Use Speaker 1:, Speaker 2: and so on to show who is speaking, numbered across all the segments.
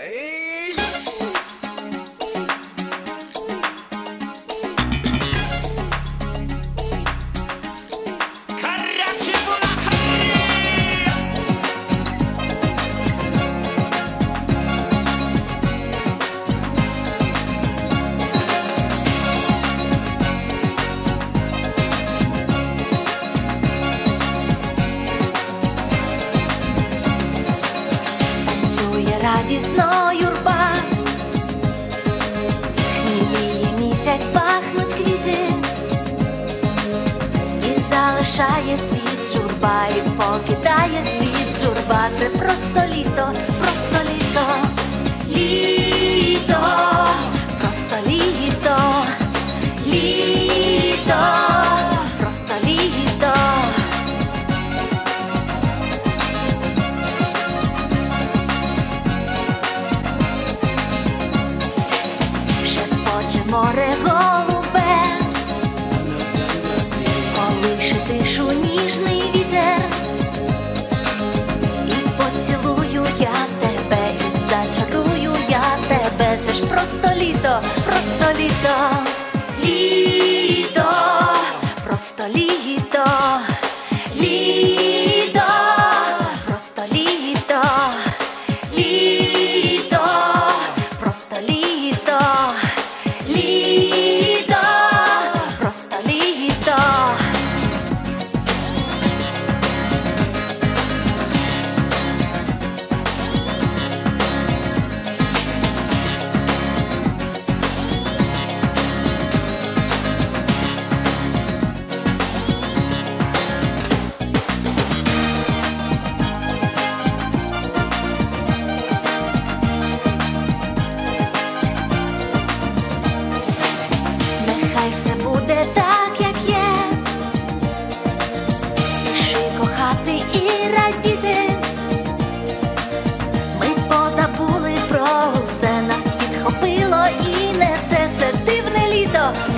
Speaker 1: Hey! Радісно юрба, Хміє місяць, пахнуть квіти, і залишає світ журба, і покидає світ журба. Це просто літо, просто літо, літо, море голубе, полише тишу ніжний вітер, і поцілую я тебе, і зачарую я тебе. Це ж просто літо, просто літо,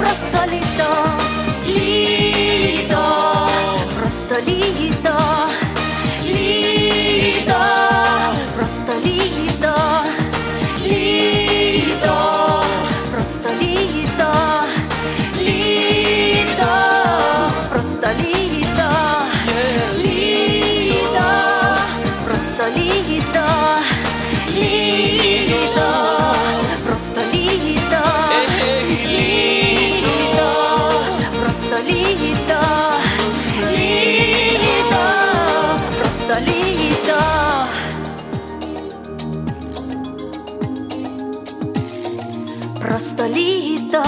Speaker 1: просто літо, літо, просто літо, літо, просто літо, літо, просто літо, літо, просто літо, літо, просто літо, літо, просто літо.